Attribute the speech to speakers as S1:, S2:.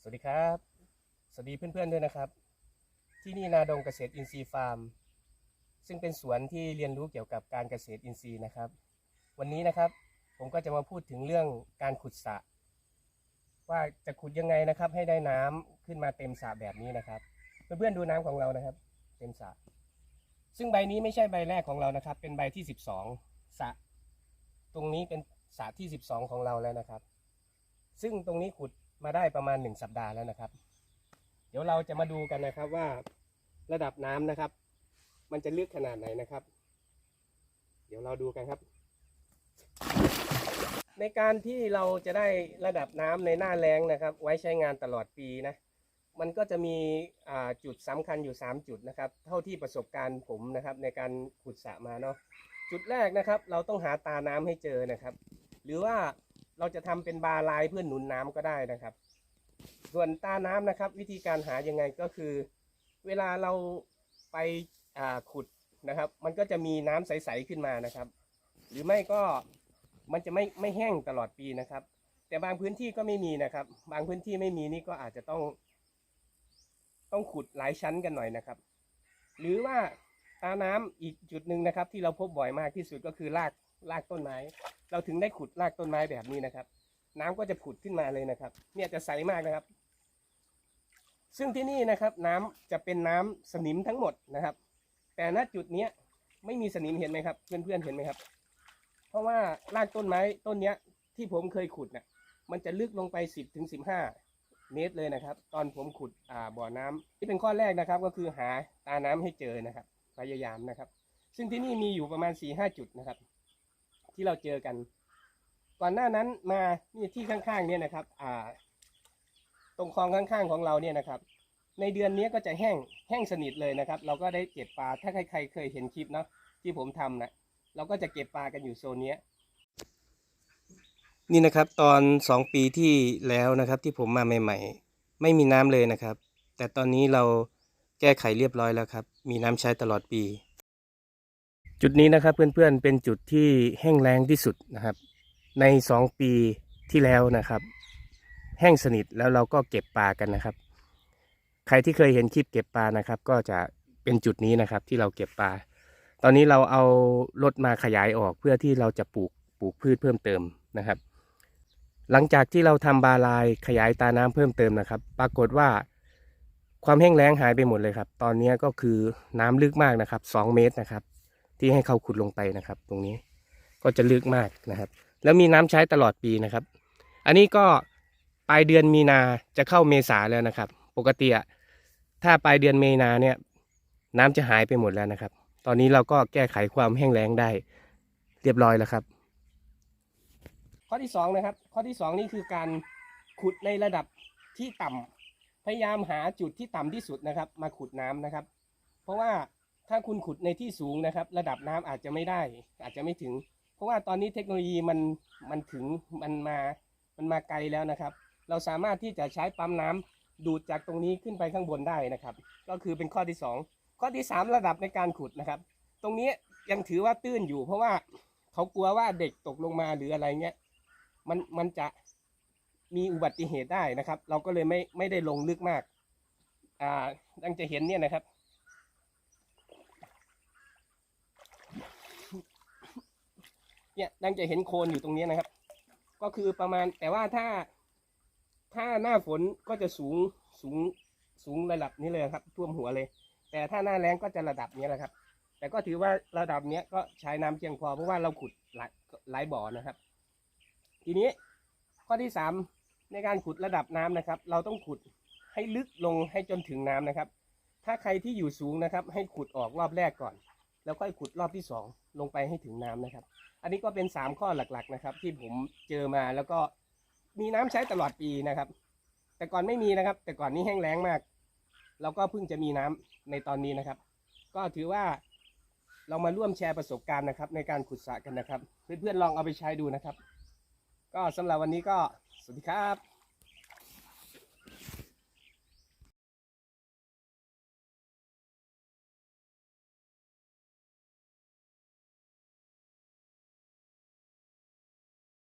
S1: สวัสดีครับ สวัสดีเพื่อนๆด้วยนะครับ ที่นี่นาดงเกษตรอินทรีย์ฟาร์ม ซึ่งเป็นสวนที่เรียนรู้เกี่ยวกับการเกษตรอินทรีย์นะครับ วันนี้นะครับผมก็จะมาพูดถึงเรื่องการขุดสระว่าจะขุดยังไงนะครับ ให้ได้น้ำขึ้นมาเต็มสระแบบนี้นะครับเพื่อนๆดูน้ำของเรานะครับ เต็มสระซึ่งใบนี้ไม่ใช่ใบแรกของเรานะครับ เป็นใบที่สิบสองสระตรงนี้เป็นสระที่สิบสองของเราแล้วนะครับ ซึ่งตรงนี้ขุด มาได้ประมาณหนึ่งสัปดาห์แล้วนะครับ เดี๋ยวเราจะมาดูกันนะครับว่าระดับน้ำนะครับ มันจะลึกขนาดไหนนะครับ เดี๋ยวเราดูกันครับ ในการที่เราจะได้ระดับน้ำในหน้าแล้งนะครับ ไว้ใช้งานตลอดปีนะมันก็จะมีจุดสำคัญอยู่ 3 จุดนะครับ เท่าที่ประสบการณ์ผมนะครับ ในการขุดสระมาเนาะจุดแรกนะครับ เราต้องหาตาน้ำให้เจอนะครับ หรือว่า เราจะทำเป็นบาลายเพื่อหนุนน้ำก็ได้นะครับ ส่วนตาน้ำนะครับ วิธีการหายังไงก็คือ เวลาเราไปาขุดนะครับ มันก็จะมีน้ำใสๆขึ้นมานะครับ หรือไม่ก็มันจะไม่ไม่แห้งตลอดปีนะครับ แต่บางพื้นที่ก็ไม่มีนะครับ บางพื้นที่ไม่มีนี่ก็อาจจะต้อง ต้องขุดหลายชั้นกันหน่อยนะครับ หรือว่าตาน้ำอีกจุดหนึ่งนะครับ ที่เราพบบ่อยมากที่สุดก็คือรากรากต้นไม้ เราถึงได้ขุดรากต้นไม้แบบนี้นะครับ น้ำก็จะผุดขึ้นมาเลยนะครับ เนี่ยจะใสมากนะครับ ซึ่งที่นี่นะครับ น้ำจะเป็นน้ำสนิมทั้งหมดนะครับ แต่ณจุดเนี้ยไม่มีสนิมเห็นไหมครับ เพื่อนๆเห็นไหมครับ เพราะว่ารากต้นไม้ต้นเนี้ยที่ผมเคยขุดน่ะมันจะลึกลงไป 10ถึง15 เมตรเลยนะครับ ตอนผมขุดอ่าบ่อน้ำที่เป็นข้อแรกนะครับ ก็คือหาตาน้ำให้เจอนะครับ พยายามนะครับ ซึ่งที่นี่มีอยู่ประมาณ4-5หจุดนะครับ ที่เราเจอกัน ก่อนหน้านั้นมานี่ที่ข้างๆเนี่ยนะครับ อ่า ตรงคลองข้างๆของเราเนี่ยนะครับ ในเดือนนี้ก็จะแห้งแห้งสนิทเลยนะครับ เราก็ได้เก็บปลาถ้าใครๆเคยเห็นคลิปเนาะที่ผมทำนะเราก็จะเก็บปลากันอยู่โซนเนี้ยนี่นะครับตอนสองปีที่แล้วนะครับที่ผมมาใหม่ ๆ ไม่มีน้ำเลยนะครับ แต่ตอนนี้เราแก้ไขเรียบร้อยแล้วครับ มีน้ำใช้ตลอดปี จุดนี้นะครับเพื่อนๆเป็นจุดที่แห้งแล้งที่สุดนะครับ ในสองปีที่แล้วนะครับ แห้งสนิทแล้วเราก็เก็บปลากันนะครับ ใครที่เคยเห็นคลิปเก็บปลานะครับ ก็จะเป็นจุดนี้นะครับที่เราเก็บปลา ตอนนี้เราเอารถมาขยายออกเพื่อที่เราจะปลูกปลูกพืชเพิ่มเติมนะครับ หลังจากที่เราทำบาลายขยายตาน้ำเพิ่มเติมนะครับ ปรากฏว่าความแห้งแล้งหายไปหมดเลยครับ ตอนนี้ก็คือน้ำลึกมากนะครับสองเมตรนะครับ ที่ให้เขาขุดลงไปนะครับ ตรงนี้ก็จะลึกมากนะครับ แล้วมีน้ำใช้ตลอดปีนะครับ อันนี้ก็ปลายเดือนมีนาจะเข้าเมษาแล้วนะครับ ปกติถ้าปลายเดือนเมนาเนี่ย น้ำจะหายไปหมดแล้วนะครับ ตอนนี้เราก็แก้ไขความแห้งแล้งได้เรียบร้อยแล้วครับ ข้อที่สองนะครับ ข้อที่สองนี่คือการขุดในระดับที่ต่ำพยายามหาจุดที่ต่ำที่สุดนะครับ มาขุดน้ำนะครับ เพราะว่า ถ้าคุณขุดในที่สูงนะครับ ระดับน้ำอาจจะไม่ได้ อาจจะไม่ถึง เพราะว่าตอนนี้เทคโนโลยีมันมันถึงมันมามันมาไกลแล้วนะครับ เราสามารถที่จะใช้ปั๊มน้ำดูดจากตรงนี้ขึ้นไปข้างบนได้นะครับ ก็คือเป็นข้อที่สองข้อที่สามระดับในการขุดนะครับ ตรงนี้ยังถือว่าตื้นอยู่ เพราะว่าเขากลัวว่าเด็กตกลงมาหรืออะไรเงี้ยมันมันจะมีอุบัติเหตุได้นะครับ เราก็เลยไม่ไม่ได้ลงลึกมาก อ่าดังจะเห็นเนี่ยนะครับ เนี่ยดังจะเห็นโคนอยู่ตรงนี้นะครับ ก็คือประมาณแต่ว่าถ้า ถ้าหน้าฝนก็จะสูงสูงสูงระดับนี้เลยครับ ท่วมหัวเลย แต่ถ้าหน้าแล้งก็จะระดับนี้แหละครับ แต่ก็ถือว่าระดับเนี้ยก็ใช้น้ำเพียงพอเพราะว่าเราขุดหลายหลายบ่อนะครับ ทีนี้ข้อที่สามในการขุดระดับน้ำนะครับ เราต้องขุดให้ลึกลงให้จนถึงน้ำนะครับ ถ้าใครที่อยู่สูงนะครับ ให้ขุดออกรอบแรกก่อน แล้วค่อยขุดรอบที่สองลงไปให้ถึงน้ำนะครับ อันนี้ก็เป็นสามข้อหลักๆนะครับ ที่ผมเจอมาแล้วก็มีน้ำใช้ตลอดปีนะครับ แต่ก่อนไม่มีนะครับ แต่ก่อนนี้แห้งแล้งมาก เราก็เพิ่งจะมีน้ำในตอนนี้นะครับ ก็ถือว่าเรามาร่วมแชร์ประสบการณ์นะครับ ในการขุดสระกันนะครับ เพื่อนๆลองเอาไปใช้ดูนะครับ ก็สำหรับวันนี้ก็สวัสดีครับ